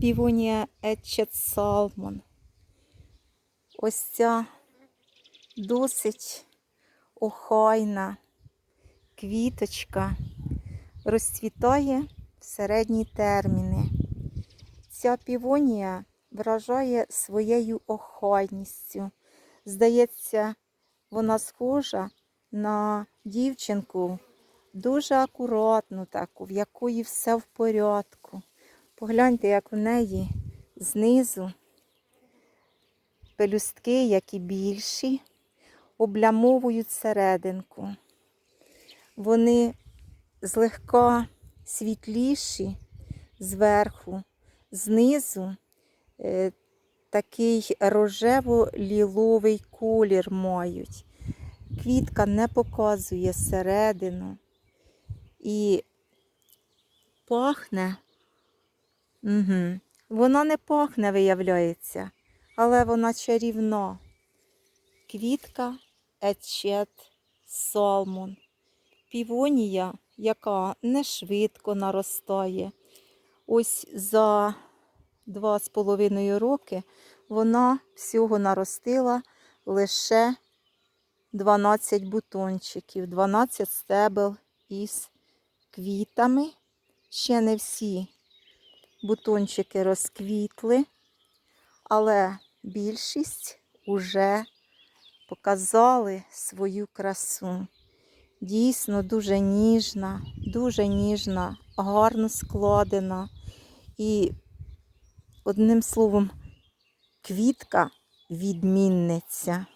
півонія Етчет Салмон. Ось ця досить охайна квіточка розцвітає в середні терміни. Ця півонія вражає своєю охайністю. Здається, вона схожа на дівчинку дуже акуратну таку, в якої все в порядку. Погляньте, як в неї знизу пелюстки, які більші, облямовують серединку. Вони злегка світліші зверху, знизу е, такий рожево-ліловий колір мають. Квітка не показує середину і пахне. Угу. Вона не пахне, виявляється, але вона чарівна. Квітка Ечет Салмон. Півонія, яка не швидко наростає. Ось за два з половиною роки вона всього наростила лише 12 бутончиків, 12 стебел із квітами. Ще не всі бутончики розквітли, але більшість уже показали свою красу. Дійсно дуже ніжна, дуже ніжна, гарно складена. І, одним словом, квітка відмінниця.